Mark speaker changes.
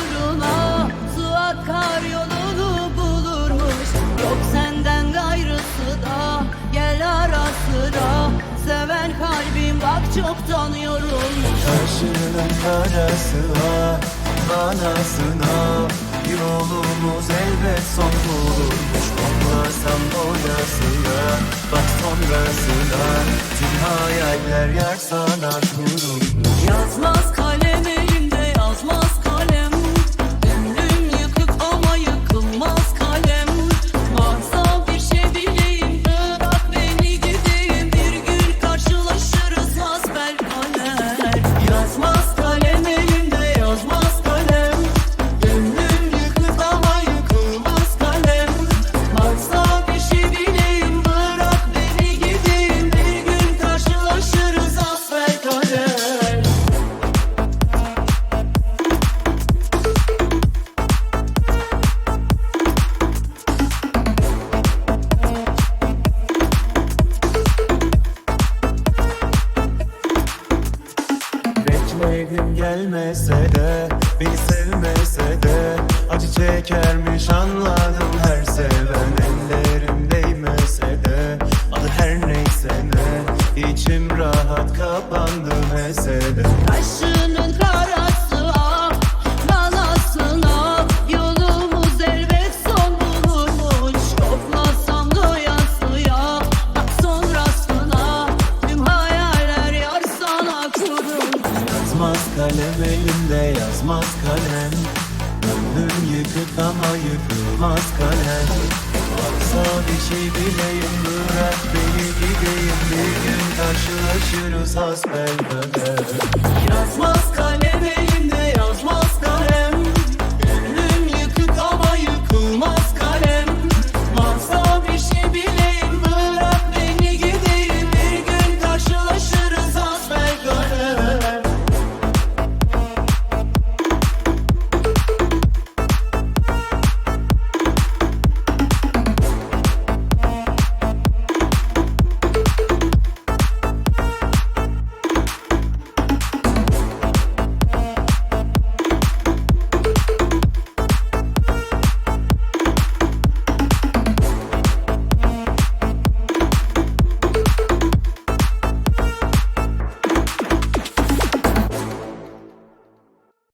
Speaker 1: uğruna Su akar yolunu bulurmuş. Yok senden gayrısı da Gel ara sıra. Seven kalbim bak çoktan yorulmuş.
Speaker 2: Karşının karasına Anasına. Yolumuz elbet son bulurmuş. Koklasam boyasına Bak sonrasına. Tüm hayaller yer sana kurulmuş Bekledim gelmese de Beni sevmese de Acı çekermiş anladım her seven. Ellerim değmese de Adı her neyse ne İçim rahat kapandı mesele.
Speaker 1: Kaşının
Speaker 2: Yazmaz kalem elimde yazmaz kalem. Gönlüm yıkık ama yıkılmaz kalem. Varsa bir şey bileyim bırak beni gideyim. Bir gün karşılaşırız hasbelkader